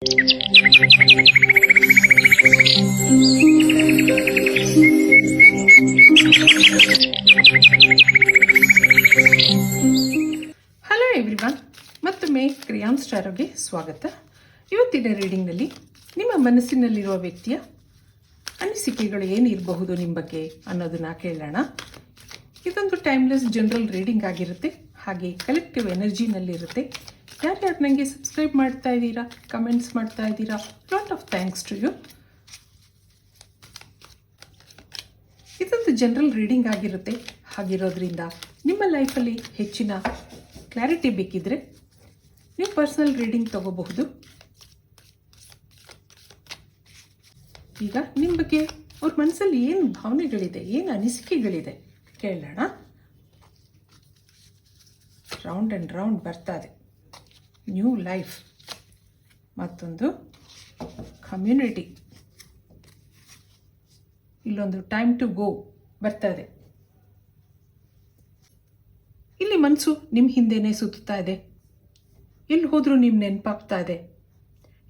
Hello everyone ಮತ್ತೊಮ್ಮೆ ಕ್ರಿಯಾನ್ ಸ್ಟಾರೋಗೆ ಸ್ವಾಗತ. ಇವತ್ತಿನ ರೀಡಿಂಗ್ನಲ್ಲಿ ನಿಮ್ಮ ಮನಸ್ಸಿನಲ್ಲಿರುವ ವ್ಯಕ್ತಿಯ ಅನಿಸಿಕೆಗಳು ಏನಿರಬಹುದು ನಿಮ್ಮ ಬಗ್ಗೆ ಅನ್ನೋದನ್ನ ಕೇಳೋಣ. ಇದೊಂದು ಟೈಮ್ಲೆಸ್ ಜನರಲ್ ರೀಡಿಂಗ್ ಆಗಿರುತ್ತೆ. ಹಾಗೆ ಕಲೆಕ್ಟಿವ್ ಎನರ್ಜಿನಲ್ಲಿರುತ್ತೆ ಯಾರ್ಯಾರು ನನಗೆ ಸಬ್ಸ್ಕ್ರೈಬ್ ಮಾಡ್ತಾ ಇದ್ದೀರಾ ಕಮೆಂಟ್ಸ್ ಮಾಡ್ತಾ ಇದ್ದೀರಾ. Lot of thanks to you ಇದೊಂದು ಜನರಲ್ ರೀಡಿಂಗ್ ಆಗಿರುತ್ತೆ. ಹಾಗಿರೋದ್ರಿಂದ ನಿಮ್ಮ ಲೈಫಲ್ಲಿ ಹೆಚ್ಚಿನ ಕ್ಲಾರಿಟಿ ಬೇಕಿದ್ರೆ ನೀವು ಪರ್ಸನಲ್ ರೀಡಿಂಗ್ ತಗೋಬಹುದು. ಈಗ ನಿಮ್ಮ ಬಗ್ಗೆ ಅವ್ರ ಮನಸ್ಸಲ್ಲಿ ಏನು ಭಾವನೆಗಳಿದೆ, ಏನು ಅನಿಸಿಕೆಗಳಿದೆ ಕೇಳೋಣ. ರೌಂಡ್ ಆ್ಯಂಡ್ ರೌಂಡ್ ಬರ್ತಾ ಇದೆ. ನ್ಯೂ ಲೈಫ್ ಮತ್ತೊಂದು ಕಮ್ಯುನಿಟಿ. ಇಲ್ಲೊಂದು ಟೈಮ್ ಟು ಗೋ ಬರ್ತದೆ. ಇಲ್ಲಿ ಮನಸ್ಸು ನಿಮ್ಮ ಹಿಂದೆನೇ ಸುತ್ತಾ ಇದೆ. ಎಲ್ಲಿ ಹೋದರೂ ನಿಮ್ಮ ನೆನಪಾಗ್ತಾ ಇದೆ.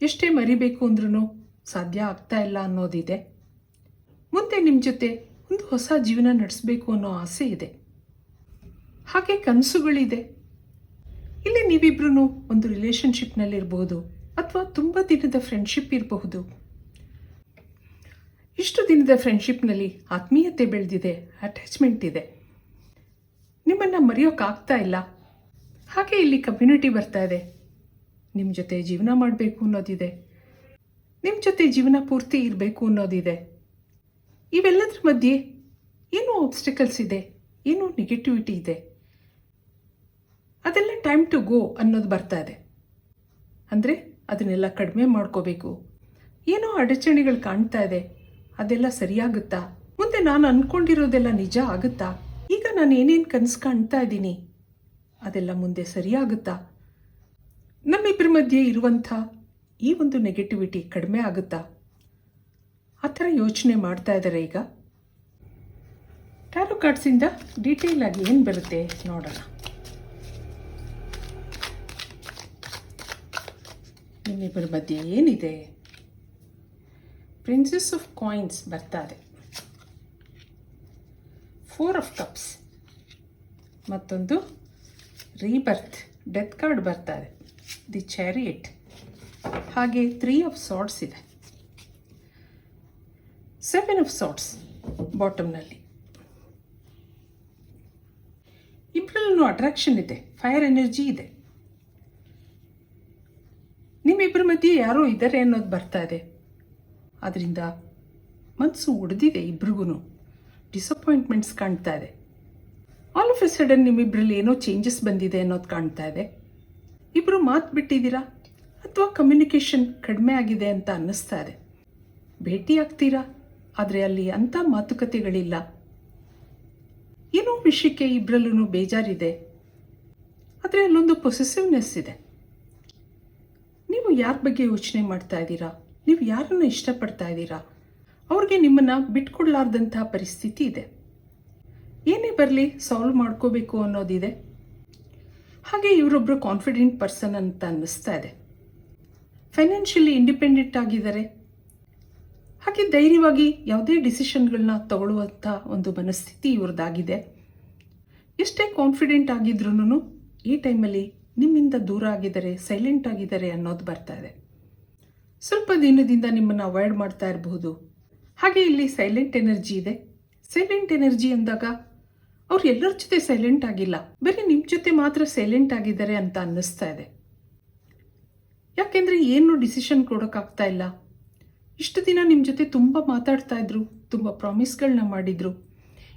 ಎಷ್ಟೇ ಮರಿಬೇಕು ಅಂದ್ರೂ ಸಾಧ್ಯ ಆಗ್ತಾ ಇಲ್ಲ ಅನ್ನೋದಿದೆ. ಮುಂದೆ ನಿಮ್ಮ ಜೊತೆ ಒಂದು ಹೊಸ ಜೀವನ ನಡೆಸಬೇಕು ಅನ್ನೋ ಆಸೆ ಇದೆ. ಹಾಗೆ ಕನಸುಗಳಿದೆ. ಇಲ್ಲಿ ನೀವಿಬ್ರು ಒಂದು ರಿಲೇಶನ್ಶಿಪ್ನಲ್ಲಿರ್ಬೋದು ಅಥವಾ ತುಂಬ ದಿನದ ಫ್ರೆಂಡ್ಶಿಪ್ ಇರಬಹುದು. ಇಷ್ಟು ದಿನದ ಫ್ರೆಂಡ್ಶಿಪ್ನಲ್ಲಿ ಆತ್ಮೀಯತೆ ಬೆಳೆದಿದೆ ಅಟ್ಯಾಚ್ಮೆಂಟ್ ಇದೆ. ನಿಮ್ಮನ್ನು ಮರೆಯೋಕ್ಕಾಗ್ತಾ ಇಲ್ಲ. ಹಾಗೆ ಇಲ್ಲಿ ಕಮ್ಯುನಿಟಿ ಬರ್ತಾ ಇದೆ. ನಿಮ್ಮ ಜೊತೆ ಜೀವನ ಮಾಡಬೇಕು ಅನ್ನೋದಿದೆ. ನಿಮ್ಮ ಜೊತೆ ಜೀವನ ಪೂರ್ತಿ ಇರಬೇಕು ಅನ್ನೋದಿದೆ. ಇವೆಲ್ಲದ್ರ ಮಧ್ಯೆ ಏನೋ ಆಬ್ಸ್ಟಿಕಲ್ಸ್ ಇದೆ, ಏನು ನೆಗೆಟಿವಿಟಿ ಇದೆ. ಅದೆಲ್ಲ ಟೈಮ್ ಟು ಗೋ ಅನ್ನೋದು ಬರ್ತಾ ಇದೆ. ಅಂದರೆ ಅದನ್ನೆಲ್ಲ ಕಡಿಮೆ ಮಾಡ್ಕೋಬೇಕು. ಏನೋ ಅಡಚಣೆಗಳು ಕಾಣ್ತಾ ಇದೆ. ಅದೆಲ್ಲ ಸರಿಯಾಗುತ್ತಾ? ಮುಂದೆ ನಾನು ಅಂದ್ಕೊಂಡಿರೋದೆಲ್ಲ ನಿಜ ಆಗುತ್ತಾ? ಈಗ ನಾನು ಏನೇನು ಕನಸು ಕಾಣ್ತಾ ಇದ್ದೀನಿ? ಅದೆಲ್ಲ ಮುಂದೆ ಸರಿಯಾಗುತ್ತಾ? ನಮ್ಮಿಬ್ಬರ ಮಧ್ಯೆ ಇರುವಂಥ ಈ ಒಂದು ನೆಗೆಟಿವಿಟಿ ಕಡಿಮೆ ಆಗುತ್ತಾ? ಆ ಥರ ಯೋಚನೆ ಮಾಡ್ತಾ ಇದ್ದಾರೆ ಈಗ. ಟ್ಯಾರೋ ಕಾರ್ಡ್ಸಿಂದ ಡೀಟೇಲ್ ಆಗಿ ಏನು ಬರುತ್ತೆ ನೋಡೋಣ. ನಿಮ್ಮಿಬ್ಬರ ಮಧ್ಯೆ ಏನಿದೆ? ಪ್ರಿನ್ಸಸ್ ಆಫ್ ಕಾಯಿನ್ಸ್ ಬರ್ತಾ ಇದೆ ಫೋರ್ ಆಫ್ ಕಪ್ಸ್ ಮತ್ತೊಂದು ರೀಬರ್ತ್ ಡೆತ್ ಕಾರ್ಡ್ ಬರ್ತಾರೆ ದಿ ಚಾರಿಯೇಟ್ ಹಾಗೆ ತ್ರೀ ಆಫ್ ಸಾಟ್ಸ್ ಇದೆ. ಸೆವೆನ್ ಆಫ್ ಸಾಟ್ಸ್ ಬಾಟಮ್ನಲ್ಲಿ ಇಬ್ಬರಲ್ಲೂ ಅಟ್ರಾಕ್ಷನ್ ಇದೆ. ಫೈರ್ ಎನರ್ಜಿ ಇದೆ. ನಿಮ್ಮಿಬ್ಬರ ಮಧ್ಯೆ ಯಾರೋ ಇದ್ದಾರೆ ಅನ್ನೋದು ಬರ್ತಾ ಇದೆ. ಅದರಿಂದ ಮನಸ್ಸು ಒಡೆದಿದೆ ಇಬ್ರಿಗೂ ಡಿಸಪಾಯಿಂಟ್ಮೆಂಟ್ಸ್ ಕಾಣ್ತಾ ಇದೆ. ಆಲ್ ಆಫ್ ಎ ಸಡನ್ ನಿಮ್ಮಿಬ್ಬರಲ್ಲಿ ಏನೋ ಚೇಂಜಸ್ ಬಂದಿದೆ ಅನ್ನೋದು ಕಾಣ್ತಾ ಇದೆ. ಇಬ್ಬರು ಮಾತು ಬಿಟ್ಟಿದ್ದೀರಾ? ಅಥವಾ ಕಮ್ಯುನಿಕೇಷನ್ ಕಡಿಮೆ ಆಗಿದೆ ಅಂತ ಅನ್ನಿಸ್ತಾ ಇದೆ. ಭೇಟಿ ಆಗ್ತೀರಾ? ಆದರೆ ಅಲ್ಲಿ ಅಂಥ ಮಾತುಕತೆಗಳಿಲ್ಲ. ಏನೋ ವಿಷಯಕ್ಕೆ ಇಬ್ಬರಲ್ಲೂ ಬೇಜಾರಿದೆ. ಆದರೆ ಅಲ್ಲೊಂದು ಪೊಸೆಸಿವ್ನೆಸ್ ಇದೆ. ನೀವು ಯಾರ ಬಗ್ಗೆ ಯೋಚನೆ ಮಾಡ್ತಾ ಇದ್ದೀರಾ? ನೀವು ಯಾರನ್ನು ಇಷ್ಟಪಡ್ತಾ ಇದ್ದೀರಾ? ಅವ್ರಿಗೆ ನಿಮ್ಮನ್ನು ಬಿಟ್ಕೊಡ್ಲಾರ್ದಂತಹ ಪರಿಸ್ಥಿತಿ ಇದೆ. ಏನೇ ಬರಲಿ ಸಾಲ್ವ್ ಮಾಡ್ಕೋಬೇಕು ಅನ್ನೋದಿದೆ. ಹಾಗೆ ಇವರೊಬ್ಬರು ಕಾನ್ಫಿಡೆಂಟ್ ಪರ್ಸನ್ ಅಂತ ಅನ್ನಿಸ್ತಾ ಇದೆ. ಫೈನಾನ್ಷಿಯಲಿ ಇಂಡಿಪೆಂಡೆಂಟ್ ಆಗಿದ್ದಾರೆ. ಹಾಗೆ ಧೈರ್ಯವಾಗಿ ಯಾವುದೇ ಡಿಸಿಷನ್ಗಳನ್ನ ತಗೊಳ್ಳುವಂಥ ಒಂದು ಮನಸ್ಥಿತಿ ಇವ್ರದ್ದಾಗಿದೆ. ಎಷ್ಟೇ ಕಾನ್ಫಿಡೆಂಟ್ ಆಗಿದ್ರೂ ಈ ಟೈಮಲ್ಲಿ ನಿಮ್ಮಿಂದ ದೂರ ಆಗಿದ್ದಾರೆ ಸೈಲೆಂಟ್ ಆಗಿದ್ದಾರೆ ಅನ್ನೋದು ಬರ್ತಾ ಇದೆ. ಸ್ವಲ್ಪ ದಿನದಿಂದ ನಿಮ್ಮನ್ನು ಅವಾಯ್ಡ್ ಮಾಡ್ತಾ ಇರಬಹುದು. ಹಾಗೆ ಇಲ್ಲಿ ಸೈಲೆಂಟ್ ಎನರ್ಜಿ ಇದೆ. ಸೈಲೆಂಟ್ ಎನರ್ಜಿ ಅಂದಾಗ ಅವ್ರು ಎಲ್ಲರ ಜೊತೆ ಸೈಲೆಂಟ್ ಆಗಿಲ್ಲ. ಬರೀ ನಿಮ್ಮ ಜೊತೆ ಮಾತ್ರ ಸೈಲೆಂಟ್ ಆಗಿದ್ದಾರೆ ಅಂತ ಅನ್ನಿಸ್ತಾ ಇದೆ. ಯಾಕೆಂದರೆ ಏನು ಡಿಸಿಷನ್ ಕೊಡೋಕ್ಕಾಗ್ತಾ ಇಲ್ಲ. ಇಷ್ಟು ದಿನ ನಿಮ್ಮ ಜೊತೆ ತುಂಬ ಮಾತಾಡ್ತಾ ಇದ್ರು, ತುಂಬ ಪ್ರಾಮಿಸ್ಗಳನ್ನ ಮಾಡಿದ್ರು.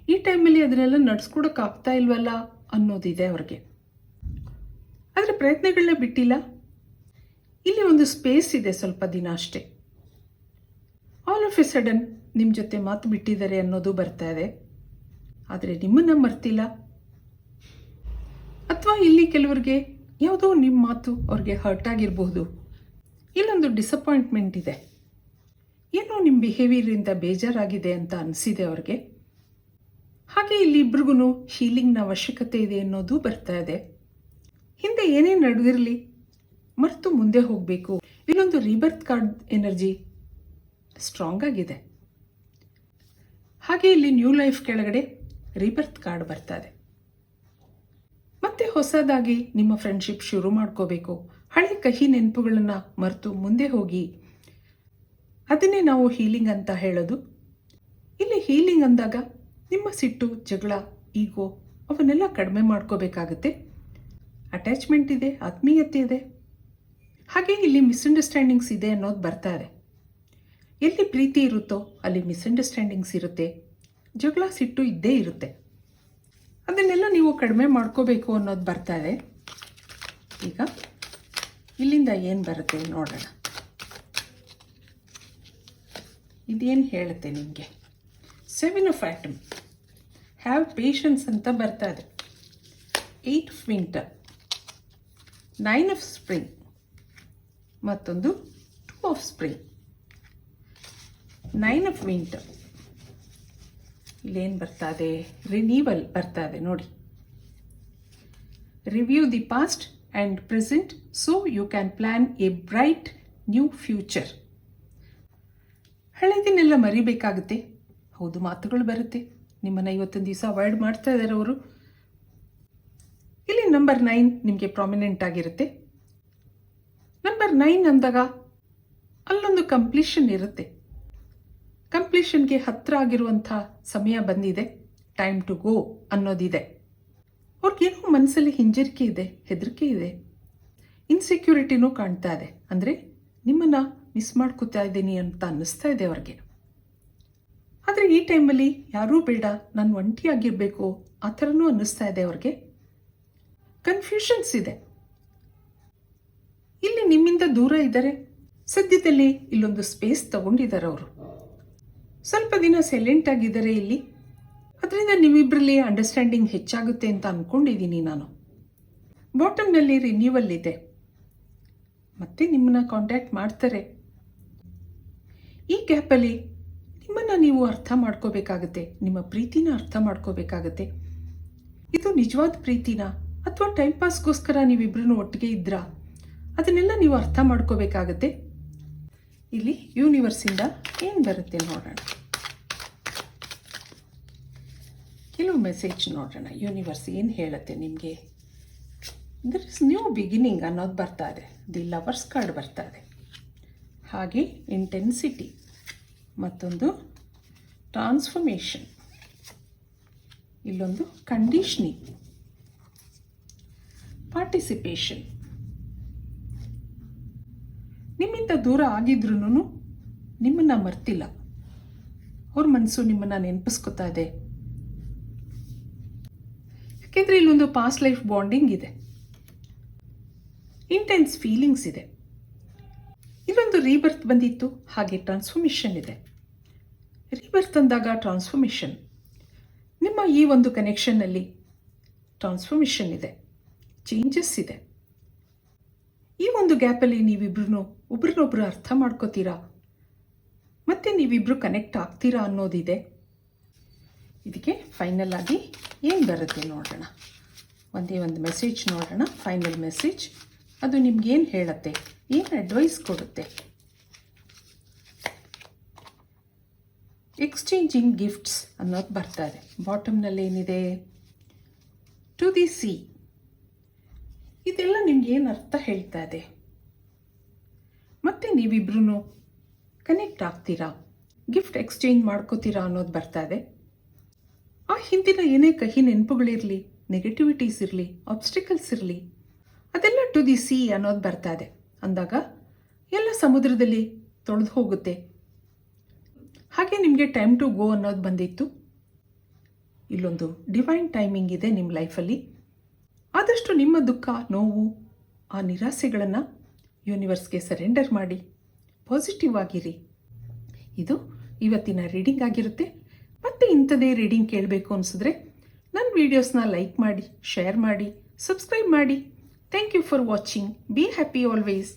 ಈ ಟೈಮಲ್ಲಿ ಅದನ್ನೆಲ್ಲ ನಡ್ಸ್ಕೊಡೋಕ್ಕಾಗ್ತಾ ಇಲ್ವಲ್ಲ ಅನ್ನೋದಿದೆ ಅವ್ರಿಗೆ. ಆದರೆ ಪ್ರಯತ್ನಗಳನ್ನ ಬಿಟ್ಟಿಲ್ಲ. ಇಲ್ಲಿ ಒಂದು ಸ್ಪೇಸ್ ಇದೆ ಸ್ವಲ್ಪ ದಿನ ಅಷ್ಟೇ. ಆಲ್ ಆಫ್ ಎ ಸಡನ್ ನಿಮ್ಮ ಜೊತೆ ಮಾತು ಬಿಟ್ಟಿದ್ದಾರೆ ಅನ್ನೋದು ಬರ್ತಾ ಇದೆ. ಆದರೆ ನಿಮ್ಮನ್ನು ಮರ್ತಿಲ್ಲ. ಅಥವಾ ಇಲ್ಲಿ ಕೆಲವರಿಗೆ ಯಾವುದೋ ನಿಮ್ಮ ಮಾತು ಅವ್ರಿಗೆ ಹರ್ಟ್ ಆಗಿರಬಹುದು. ಇಲ್ಲೊಂದು ಡಿಸಪಾಯಿಂಟ್ಮೆಂಟ್ ಇದೆ. ಏನೋ ನಿಮ್ಮ ಬಿಹೇವಿಯರಿಂದ ಬೇಜಾರಾಗಿದೆ ಅಂತ ಅನಿಸಿದೆ ಅವ್ರಿಗೆ. ಹಾಗೆ ಇಲ್ಲಿ ಇಬ್ರಿಗೂ ಹೀಲಿಂಗ್ನ ಅವಶ್ಯಕತೆ ಇದೆ ಅನ್ನೋದು ಬರ್ತಾ ಇದೆ. ಹಿಂದೆ ಏನೇ ನಡೆದಿರಲಿ, ಮರೆತು ಮುಂದೆ ಹೋಗಬೇಕು. ಇನ್ನೊಂದು ರೀಬರ್ತ್ ಕಾರ್ಡ್ ಎನರ್ಜಿ ಸ್ಟ್ರಾಂಗ್ ಆಗಿದೆ. ಹಾಗೆ ಇಲ್ಲಿ ನ್ಯೂ ಲೈಫ್ ಕೆಳಗಡೆ ರೀಬರ್ತ್ ಕಾರ್ಡ್ ಬರ್ತಾ ಇದೆ. ಮತ್ತೆ ಹೊಸದಾಗಿ ನಿಮ್ಮ ಫ್ರೆಂಡ್ಶಿಪ್ ಶುರು ಮಾಡ್ಕೋಬೇಕು. ಹಳೆ ಕಹಿ ನೆನಪುಗಳನ್ನು ಮರೆತು ಮುಂದೆ ಹೋಗಿ. ಅದನ್ನೇ ನಾವು ಹೀಲಿಂಗ್ ಅಂತ ಹೇಳೋದು. ಇಲ್ಲಿ ಹೀಲಿಂಗ್ ಅಂದಾಗ ನಿಮ್ಮ ಸಿಟ್ಟು, ಜಗಳ ಈಗೋ ಅವನ್ನೆಲ್ಲ ಕಡಿಮೆ ಮಾಡ್ಕೋಬೇಕಾಗತ್ತೆ. ಅಟ್ಯಾಚ್ಮೆಂಟ್ ಇದೆ, ಆತ್ಮೀಯತೆ ಇದೆ. ಹಾಗೆ ಇಲ್ಲಿ ಮಿಸ್ಅಂಡರ್ಸ್ಟ್ಯಾಂಡಿಂಗ್ಸ್ ಇದೆ ಅನ್ನೋದು ಬರ್ತಾ ಇದೆ ಎಲ್ಲಿ ಪ್ರೀತಿ ಇರುತ್ತೋ ಅಲ್ಲಿ ಮಿಸ್ಅಂಡರ್ಸ್ಟ್ಯಾಂಡಿಂಗ್ಸ್ ಇರುತ್ತೆ. ಜಗಳ ಸಿಟ್ಟು ಇದ್ದೇ ಇರುತ್ತೆ. ಅದನ್ನೆಲ್ಲ ನೀವು ಕಡಿಮೆ ಮಾಡ್ಕೋಬೇಕು ಅನ್ನೋದು ಬರ್ತಾ ಇದೆ ಈಗ ಇಲ್ಲಿಂದ ಏನು ಬರುತ್ತೆ ನೋಡೋಣ. ಇದೇನು ಹೇಳುತ್ತೆ ನಿಮಗೆ? Seven of autumn have patience ಅಂತ ಬರ್ತಾ ಇದೆ. Eight winter nine of spring ಮತ್ತೊಂದು two of spring nine of winter ಇಲ್ಲೇನು ಬರ್ತಾ ಇದೆ? ರಿನೀವಲ್ ಬರ್ತಾ ಇದೆ, ನೋಡಿ. Review the past and present so you can plan a bright new future ಹಳೆದಿನೆಲ್ಲ ಮರಿಬೇಕಾಗುತ್ತೆ. ಹೌದು, ಮಾತುಗಳು ಬರುತ್ತೆ. ನಿಮ್ಮನ್ನು ಇವತ್ತೊಂದು ದಿವಸ ಅವಾಯ್ಡ್ ಮಾಡ್ತಾ ಇದ್ದಾರೆ ಅವರು. ನಂಬರ್ ನೈನ್ ನಿಮಗೆ ಪ್ರಾಮಿನೆಂಟ್ ಆಗಿರುತ್ತೆ. ನಂಬರ್ ನೈನ್ ಅಂದಾಗ ಅಲ್ಲೊಂದು ಕಂಪ್ಲೀಷನ್ ಇರುತ್ತೆ. ಕಂಪ್ಲೀಷನ್ಗೆ ಹತ್ತಿರ ಆಗಿರುವಂಥ ಸಮಯ ಬಂದಿದೆ. ಟೈಮ್ ಟು ಗೋ ಅನ್ನೋದಿದೆ. ಅವ್ರಿಗೇನೋ ಮನಸ್ಸಲ್ಲಿ ಹಿಂಜರಿಕೆ ಇದೆ, ಹೆದರಿಕೆ ಇದೆ. ಇನ್ಸೆಕ್ಯೂರಿಟಿನೂ ಕಾಣ್ತಾ ಇದೆ. ಅಂದರೆ ನಿಮ್ಮನ್ನು ಮಿಸ್ ಮಾಡ್ಕೋತಾ ಇದ್ದೀನಿ ಅಂತ ಅನ್ನಿಸ್ತಾ ಇದೆ ಅವ್ರಿಗೆ. ಆದರೆ ಈ ಟೈಮಲ್ಲಿ ಯಾರೂ ಬೇಡ, ನಾನು ಒಂಟಿಯಾಗಿರಬೇಕು, ಆ ಥರನೂ ಅನ್ನಿಸ್ತಾ ಇದೆ ಅವ್ರಿಗೆ. ಕನ್ಫ್ಯೂಷನ್ಸ್ ಇದೆ. ಇಲ್ಲಿ ನಿಮ್ಮಿಂದ ದೂರ ಇದ್ದಾರೆ. ಸದ್ಯದಲ್ಲಿ ಇಲ್ಲೊಂದು ಸ್ಪೇಸ್ ತಗೊಂಡಿದ್ದಾರೆ ಅವರು. ಸ್ವಲ್ಪ ದಿನ ಸೈಲೆಂಟ್ ಆಗಿದ್ದಾರೆ ಇಲ್ಲಿ. ಅದರಿಂದ ನಿಮ್ಮಿಬ್ಬರಲ್ಲಿ ಅಂಡರ್ಸ್ಟ್ಯಾಂಡಿಂಗ್ ಹೆಚ್ಚಾಗುತ್ತೆ ಅಂತ ಅಂದ್ಕೊಂಡಿದ್ದೀನಿ ನಾನು. ಬಾಟಮ್ನಲ್ಲಿ ರಿನ್ಯೂವಲ್ ಇದೆ. ಮತ್ತೆ ನಿಮ್ಮನ್ನ ಕಾಂಟ್ಯಾಕ್ಟ್ ಮಾಡ್ತಾರೆ. ಈ ಗ್ಯಾಪಲ್ಲಿ ನಿಮ್ಮನ್ನು ನೀವು ಅರ್ಥ ಮಾಡ್ಕೋಬೇಕಾಗತ್ತೆ. ನಿಮ್ಮ ಪ್ರೀತಿನ ಅರ್ಥ ಮಾಡ್ಕೋಬೇಕಾಗತ್ತೆ. ಇದು ನಿಜವಾದ ಪ್ರೀತಿನ? ಅಥವಾ ಟೈಮ್ ಪಾಸ್ಗೋಸ್ಕರ ನೀವಿಬ್ಬರೂ ಒಟ್ಟಿಗೆ ಇದ್ರಾ? ಅದನ್ನೆಲ್ಲ ನೀವು ಅರ್ಥ ಮಾಡ್ಕೋಬೇಕಾಗತ್ತೆ. ಇಲ್ಲಿ ಯೂನಿವರ್ಸಿಂದ ಏನು ಬರುತ್ತೆ ನೋಡೋಣ. ಕೆಲವು ಮೆಸೇಜ್ ನೋಡೋಣ. ಯೂನಿವರ್ಸ್ ಏನು ಹೇಳುತ್ತೆ ನಿಮಗೆ? ದರ್ ಇಸ್ ನ್ಯೂ ಬಿಗಿನಿಂಗ್ ಅನ್ನೋದು ಬರ್ತಾ ಇದೆ. ದಿ ಲವರ್ಸ್ ಕಾರ್ಡ್ ಬರ್ತಾ ಇದೆ. ಹಾಗೆ ಇಂಟೆನ್ಸಿಟಿ ಮತ್ತೊಂದು ಟ್ರಾನ್ಸ್ಫರ್ಮೇಷನ್ ಇಲ್ಲೊಂದು ಕಂಡೀಷ್ನಿಂಗ್ ಪಾರ್ಟಿಸಿಪೇಷನ್ ನಿಮ್ಮಿಂದ ದೂರ ಆಗಿದ್ರೂ ನಿಮ್ಮನ್ನು ಮರ್ತಿಲ್ಲ. ಅವ್ರ ಮನಸ್ಸು ನಿಮ್ಮನ್ನು ನೆನಪಿಸ್ಕೊತಾ ಇದೆ. ಯಾಕೆಂದರೆ ಇಲ್ಲೊಂದು ಪಾಸ್ಟ್ ಲೈಫ್ ಬಾಂಡಿಂಗ್ ಇದೆ. ಇಂಟೆನ್ಸ್ ಫೀಲಿಂಗ್ಸ್ ಇದೆ. ಇಲ್ಲೊಂದು ರೀಬರ್ತ್ ಬಂದಿತ್ತು, ಹಾಗೆ ಟ್ರಾನ್ಸ್ಫಾರ್ಮೇಷನ್ ಇದೆ. ರೀಬರ್ತ್ ಅಂದಾಗ ಟ್ರಾನ್ಸ್ಫಾರ್ಮೇಷನ್ ನಿಮ್ಮ ಈ ಒಂದು ಕನೆಕ್ಷನ್ನಲ್ಲಿ ಟ್ರಾನ್ಸ್ಫಾರ್ಮೇಷನ್ ಇದೆ. ಚೇಂಜಸ್ ಇದೆ. ಈ ಒಂದು ಗ್ಯಾಪಲ್ಲಿ ನೀವಿಬ್ರು ಒಬ್ರನ್ನೊಬ್ರು ಅರ್ಥ ಮಾಡ್ಕೋತೀರಾ? ಮತ್ತೆ ನೀವಿಬ್ರು ಕನೆಕ್ಟ್ ಆಗ್ತೀರಾ ಅನ್ನೋದಿದೆ. ಇದಕ್ಕೆ ಫೈನಲ್ ಆಗಿ ಏನು ಬರುತ್ತೆ ನೋಡೋಣ. ಒಂದೇ ಒಂದು ಮೆಸೇಜ್ ನೋಡೋಣ ಫೈನಲ್ ಮೆಸೇಜ್ ಅದು ನಿಮ್ಗೇನು ಹೇಳುತ್ತೆ, ಏನು ಅಡ್ವೈಸ್ ಕೊಡುತ್ತೆ? ಎಕ್ಸ್ಚೇಂಜಿಂಗ್ ಗಿಫ್ಟ್ಸ್ ಅನ್ನೋದು ಬರ್ತಾ ಇದೆ. ಬಾಟಮ್ನಲ್ಲಿ ಏನಿದೆ? ಟು ದಿ ಸಿ ಇದೆಲ್ಲ ನಿಮ್ಗೆ ಏನು ಅರ್ಥ ಹೇಳ್ತಾ ಇದೆ? ಮತ್ತೆ ನೀವಿಬ್ರು ಕನೆಕ್ಟ್ ಆಗ್ತೀರಾ? ಗಿಫ್ಟ್ ಎಕ್ಸ್ಚೇಂಜ್ ಮಾಡ್ಕೋತೀರಾ ಅನ್ನೋದು ಬರ್ತಾ ಇದೆ. ಆ ಹಿಂದಿನ ಏನೇ ಕಹಿ ನೆನಪುಗಳಿರಲಿ ನೆಗೆಟಿವಿಟೀಸ್ ಇರಲಿ ಆಬ್ಸ್ಟಿಕಲ್ಸ್ ಇರಲಿ, ಅದೆಲ್ಲ ಟು ದಿ ಸಿ ಅನ್ನೋದು ಬರ್ತಾ ಇದೆ. ಅಂದಾಗ ಎಲ್ಲ ಸಮುದ್ರದಲ್ಲಿ ತೊಳೆದು ಹೋಗುತ್ತೆ. ಹಾಗೆ ನಿಮಗೆ ಟೈಮ್ ಟು ಗೋ ಅನ್ನೋದು ಬಂದಿತ್ತು. ಇಲ್ಲೊಂದು ಡಿವೈನ್ ಟೈಮಿಂಗ್ ಇದೆ ನಿಮ್ಮ ಲೈಫಲ್ಲಿ ಆದಷ್ಟು ನಿಮ್ಮ ದುಃಖ, ನೋವು, ಆ ನಿರಾಸೆಗಳನ್ನು ಯೂನಿವರ್ಸ್ಗೆ ಸರೆಂಡರ್ ಮಾಡಿ ಪಾಸಿಟಿವ್ ಆಗಿರಿ. ಇದು ಇವತ್ತಿನ ರೀಡಿಂಗ್ ಆಗಿರುತ್ತೆ. ಮತ್ತೆ ಇಂಥದೇ ರೀಡಿಂಗ್ ಕೇಳಬೇಕು ಅನಿಸಿದ್ರೆ ನನ್ನ ವೀಡಿಯೋಸ್ನ ಲೈಕ್ ಮಾಡಿ ಶೇರ್ ಮಾಡಿ ಸಬ್ಸ್ಕ್ರೈಬ್ ಮಾಡಿ. Thank you for watching be happy always